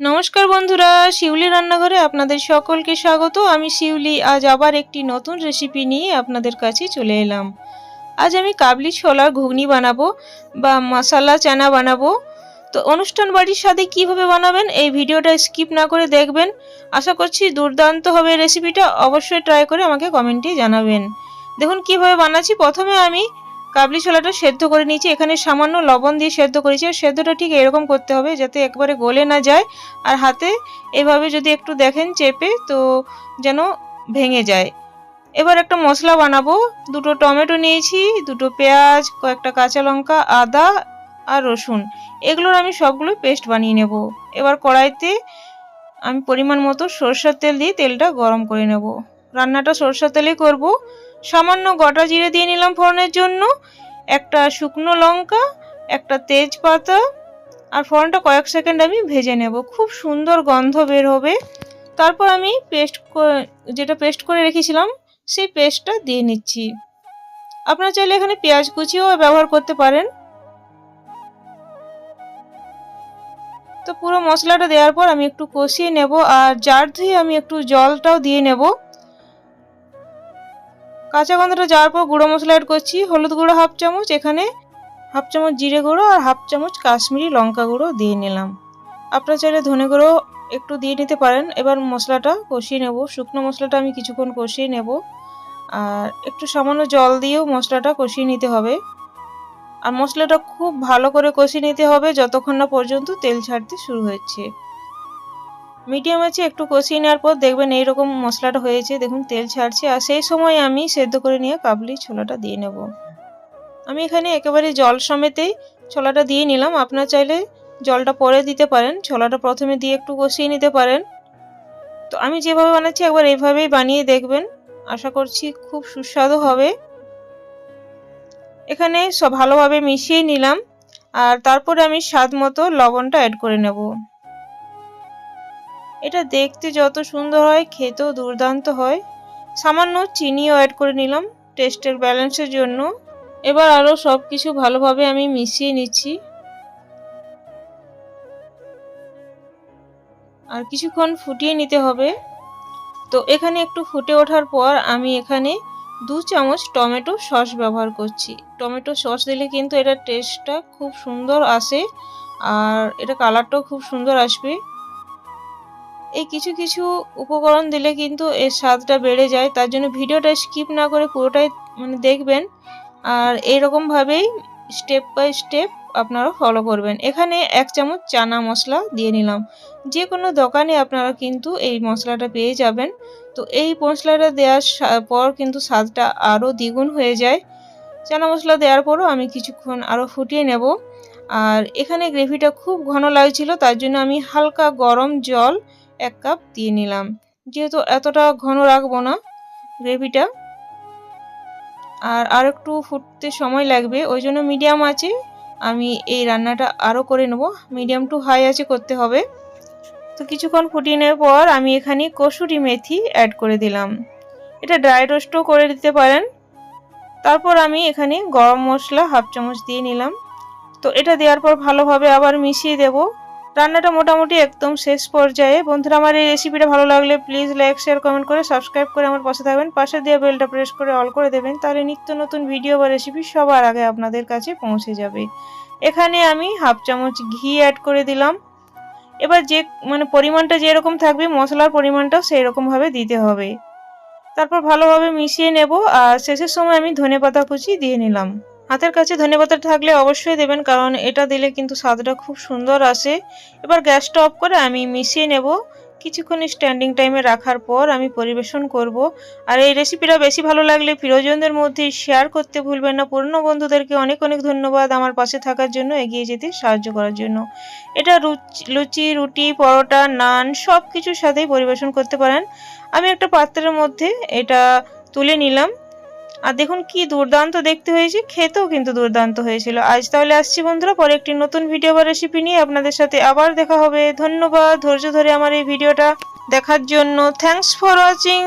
নমস্কার বন্ধুরা, শিউলি রান্নাঘরে আপনাদের সকলকে স্বাগত। আমি শিউলি, আজ আবার একটি নতুন রেসিপি নিয়ে আপনাদের কাছে চলে এলাম। আজ আমি কাবলি ছোলার ঘুগনি বানাবো বা মশালা চানা বানাবো। তো অনুষ্ঠান বাড়ির সাথে কীভাবে বানাবেন এই ভিডিওটা স্কিপ না করে দেখবেন। আশা করছি দুর্দান্ত হবে রেসিপিটা অবশ্যই ট্রাই করে আমাকে কমেন্টে জানাবেন। দেখুন কীভাবে বানাচ্ছি। প্রথমে আমি কাবলি ছোলাটা সেদ্ধ করে নিয়েছি। এখানে সামান্য লবণ দিয়ে সেদ্ধ করেছি। আর সেদ্ধটা ঠিক এরকম করতে হবে যাতে একবারে গলে না যায়। আর হাতে এভাবে যদি একটু দেখেন চেপে, তো যেন ভেঙে যায়। এবার একটা মশলা বানাবো। দুটো টমেটো নিয়েছি, দুটো পেঁয়াজ, কয়েকটা কাঁচা লঙ্কা, আদা আর রসুন। এগুলোর আমি সবগুলো পেস্ট বানিয়ে নেব। এবার কড়াইতে আমি পরিমাণ মতো সরষের তেল দিয়ে তেলটা গরম করে নেব। রান্নাটা সরষের তেলেই করব। সামান্য গোটা জিরে দিয়ে নিলাম ফোড়নের জন্য। একটা শুকনো লঙ্কা, একটা তেজপাতা, আর ফোড়নটা কয়েক সেকেন্ড আমি ভেজে নেব। খুব সুন্দর গন্ধ বের হবে। তারপর আমি পেস্ট যেটা পেস্ট করে রেখেছিলাম, সেই পেস্টটা দিয়ে নিচ্ছি। আপনারা চাইলে এখানে পেঁয়াজ কুচিও ব্যবহার করতে পারেন। তো পুরো মশলাটা দেওয়ার পর আমি একটু কষিয়ে নেব, আর জার ধুয়ে আমি একটু জলটাও দিয়ে নেব। কাঁচা গন্ধটা যাওয়ার পর গুঁড়ো মশলা অ্যাড করছি, হলুদ গুঁড়ো হাফ চামচ এখানে হাফ চামচ জিরে গুঁড়ো আর হাফ চামচ কাশ্মীরি লঙ্কা গুঁড়ো দিয়ে নিলাম। আপনারা চাইলে ধনে গুঁড়ো একটু দিয়ে নিতে পারেন। এবার মশলাটা কষিয়ে নেব। শুকনো মশলাটা আমি কিছুক্ষণ কষিয়ে নেব। আর একটু সামান্য জল দিয়েও মশলাটা কষিয়ে নিতে হবে। আর মশলাটা খুব ভালো করে কষিয়ে নিতে হবে, যতক্ষণ না পর্যন্ত তেল ছাড়তে শুরু হচ্ছে মিডিয়াম আছে, একটু কষিয়ে নেওয়ার পর দেখবেন এইরকম মশলাটা হয়েছে, দেখুন তেল ছাড়ছে, আর সেই সময় আমি সেদ্ধ করে নিয়ে কাবলি ছোলাটা দিয়ে নেব। আমি এখানে একেবারে জল সমেতেই ছোলাটা দিয়ে নিলাম, আপনার চাইলে জলটা পরে দিতে পারেন, ছোলাটা প্রথমে দিয়ে একটু কষিয়ে নিতে পারেন। তো আমি যেভাবে বানাচ্ছি একবার এইভাবেই বানিয়ে দেখবেন, আশা করছি খুব সুস্বাদু হবে। এখানে সব ভালোভাবে মিশিয়ে নিলাম, আর তারপরে আমি স্বাদ মতো লবণটা অ্যাড করে নেব। এটা দেখতে যত সুন্দর হয়, খেতেও দুর্দান্ত হয়। সামান্য চিনিও অ্যাড করে নিলাম টেস্টের ব্যালেন্সের জন্য। এবার আরও সব কিছু ভালোভাবে আমি মিশিয়ে নিচ্ছি। আর কিছুক্ষণ ফুটিয়ে নিতে হবে। তো এখানে একটু ফুটে ওঠার পর আমি এখানে দু চামচ টমেটো সস ব্যবহার করছি। টমেটো সস দিলে কিন্তু এটার টেস্টটা খুব সুন্দর আসে, আর এটা কালারটাও খুব সুন্দর আসবে। এই কিছু কিছু উপকরণ দিলে কিন্তু এর স্বাদটা বেড়ে যায়, তার জন্য ভিডিওটা স্কিপ না করে পুরোটাই মানে দেখবেন। আর এইরকমভাবেই স্টেপ বাই স্টেপ আপনারা ফলো করবেন। এখানে এক চামচ চানা মশলা দিয়ে নিলাম। যে কোনো দোকানে আপনারা কিন্তু এই মশলাটা পেয়ে যাবেন। তো এই মশলাটা দেওয়ার পর কিন্তু স্বাদটা আরও দ্বিগুণ হয়ে যায়। চানা মশলা দেওয়ার পরও আমি কিছুক্ষণ আরও ফুটিয়ে নেব। আর এখানে গ্রেভিটা খুব ঘন লাগছিল তার জন্য আমি হালকা গরম জল এক কাপ দিয়ে নিলাম। যেহেতু এতটা ঘন রাখব না গ্রেভিটা, আর আর একটু ফুটতে সময় লাগবে, ওই জন্য মিডিয়াম আছে। আমি এই রান্নাটা আরও করে নেব। মিডিয়াম টু হাই আছে করতে হবে। তো কিছুক্ষণ ফুটিয়ে নেওয়ার পর আমি এখানে কসুরি মেথি অ্যাড করে দিলাম। এটা ড্রাই রোস্টও করে দিতে পারেন। তারপর আমি এখানে গরম মশলা হাফ চামচ দিয়ে নিলাম। তো এটা দেওয়ার পর ভালোভাবে আবার মিশিয়ে দেবো। রান্নাটা মোটামুটি একদম শেষ পর্যায়ে। বন্ধুরা, আমার এই রেসিপিটা ভালো লাগলে প্লিজ লাইক শেয়ার কমেন্ট করে সাবস্ক্রাইব করে আমার পাশে থাকবেন। পাশে দিয়ে বেলটা প্রেস করে অল করে দেবেন, তাহলে নিত্য নতুন ভিডিও বা রেসিপি সবার আগে আপনাদের কাছে পৌঁছে যাবে। এখানে আমি হাফ চামচ ঘি অ্যাড করে দিলাম। এবার যে মানে পরিমাণটা যেরকম থাকবে, মশলার পরিমাণটাও সেই রকমভাবে দিতে হবে। তারপর ভালোভাবে মিশিয়ে নেব, আর শেষের সময় আমি ধনে পাতা কুচি দিয়ে নিলাম। হাতের কাছে ধনেপাতা থাকলে অবশ্যই দেবেন, কারণ এটা দিলে কিন্তু স্বাদটা খুব সুন্দর আসে। এবার গ্যাসটা অফ করে আমি মিশিয়ে নেব। কিছুক্ষণ স্ট্যান্ডিং টাইমে রাখার পর আমি পরিবেশন করব। আর এই রেসিপিটা বেশি ভালো লাগলে প্রিয়জনদের মধ্যে শেয়ার করতে ভুলবেন না। পুরনো বন্ধুদেরকে অনেক অনেক ধন্যবাদ আমার পাশে থাকার জন্য, এগিয়ে যেতে সাহায্য করার জন্য। এটা লুচি, রুটি, পরোটা, নান সব কিছুর সাথেই পরিবেশন করতে পারেন। আমি একটা পাত্রের মধ্যে এটা তুলে নিলাম। আর দেখুন কি দুর্দান্ত দেখতে হয়েছে, খেতেও কিন্তু দুর্দান্ত হয়েছিল। আজ তাহলে আসছি বন্ধুরা, পরে একটি নতুন ভিডিও বা রেসিপি নিয়ে আপনাদের সাথে আবার দেখা হবে। ধন্যবাদ, ধৈর্য ধরে আমার এই ভিডিওটা দেখার জন্য। Thanks for watching